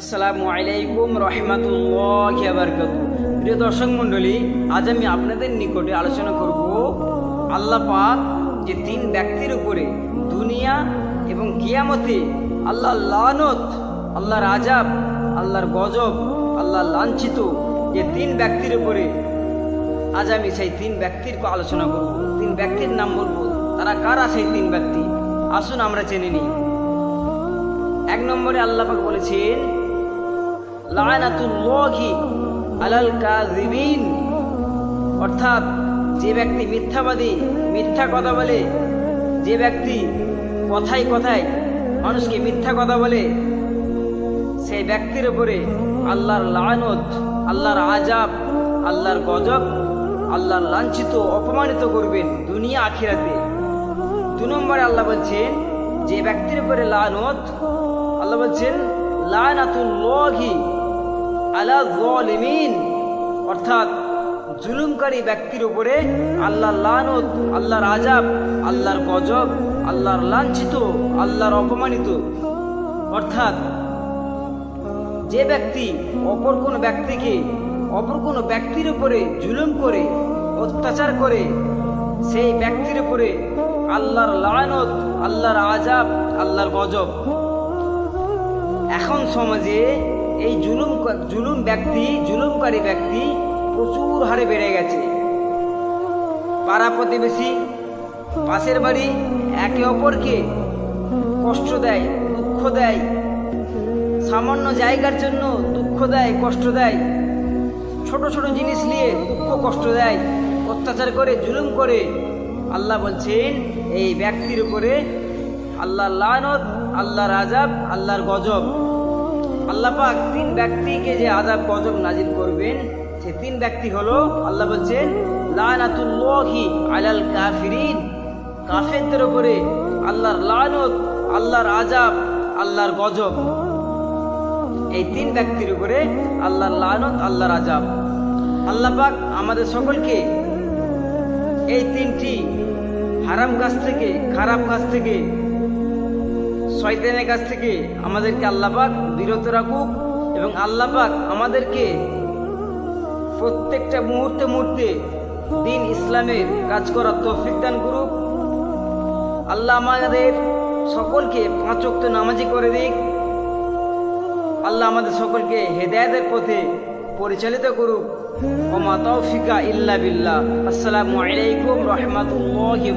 আসসালামু আলাইকুম রহমাতুল্লাহ বারকাতু। প্রিয় দর্শক মণ্ডলী, আজ আমি আপনাদের নিকটে আলোচনা করব আল্লাহ পাক যে তিন ব্যক্তির উপরে দুনিয়া এবং কিয়ামতে আল্লাহ লানত, আল্লাহর আজাব আল্লাহর গজব আল্লাহ লাঞ্ছিত যে তিন ব্যক্তির উপরে আজ আমি সেই তিন ব্যক্তির আলোচনা করব। তিন ব্যক্তির নাম বলব, তারা কারা সেই তিন ব্যক্তি? আসুন আমরা জেনে নিই। এক নম্বরে আল্লাহ পাক বলেছেন অর্থাৎ যে ব্যক্তি মিথ্যাবাদী, মিথ্যা কথা বলে, যে ব্যক্তি কথায় কথায় মানুষকে মিথ্যা কথা বলে সেই ব্যক্তির উপরে আল্লাহর লানত, আল্লাহর আজাব আল্লাহর গজব, আল্লাহর লাঞ্ছিত, অপমানিত করবেন দুনিয়া আখিরাতে। দু নম্বরে আল্লাহ বলছেন, যে ব্যক্তির উপরে লানত, আল্লাহ বলছেন, লানাতুল্লাহি অর্থাৎ জুলুমকারী ব্যক্তির উপরে আল্লাহর লানত, আল্লাহর আজাব আল্লাহর গজব, আল্লাহর লাঞ্ছিত, আল্লাহর অপমানিত। অর্থাৎ যে ব্যক্তি অপর কোনো ব্যক্তিকে, অপর কোনো ব্যক্তির উপরে জুলুম করে, অত্যাচার করে, সেই ব্যক্তির উপরে আল্লাহর লানত, আল্লাহর আজাব আল্লাহর গজব। এখন সমাজে এই জুলুম জুলুম ব্যক্তি, জুলুমকারী ব্যক্তি প্রচুর হারে বেড়ে গেছে। পাড়া প্রতিবেশী, পাশের বাড়ি একে অপরকে কষ্ট দেয়, দুঃখ দেয়। সামান্য জায়গার জন্য দুঃখ দেয়, কষ্ট দেয়। ছোট ছোট জিনিস নিয়ে দুঃখ, কষ্ট দেয়। অত্যাচার করে, জুলুম করে। আল্লাহ বলছেন, এই ব্যক্তির উপরে আল্লাহর লানত, আল্লাহর আজাব আল্লাহর গজব। আল্লাহ পাক তিন ব্যক্তিকে যে আজাব গজব নাজিল করবেন, সে তিন ব্যক্তি হলো, আল্লাহ বলছেন, লানাতুল্লাহি আলাল কাফিরিন। কাফেরদের উপরে আল্লাহর লানত, আল্লাহর আজাব আল্লাহর গজব। এই তিন ব্যক্তির উপরে আল্লাহর লানত, আল্লাহর আজাব আল্লাহ পাক আমাদের সকলকে এই তিনটি হারাম কাজ থেকে, খারাপ কাজ থেকে শয়তানের কাছ থেকে আমাদেরকে আল্লাপাক বিরত রাখুক এবং আল্লাপাক আমাদেরকে প্রত্যেকটা মুহূর্তে মুহূর্তে দিন ইসলামের কাজ করার তৌফিক দান করুক। আল্লাহ আমাদের সকলকে পাঁচক্ত নামাজি করে দিক। আল্লাহ আমাদের সকলকে হেদায়তের পথে পরিচালিত করুক। ওমা তৌফিকা ইল্লা বিল্লাহ। আসসালামু আলাইকুম রহমতুল্লাহি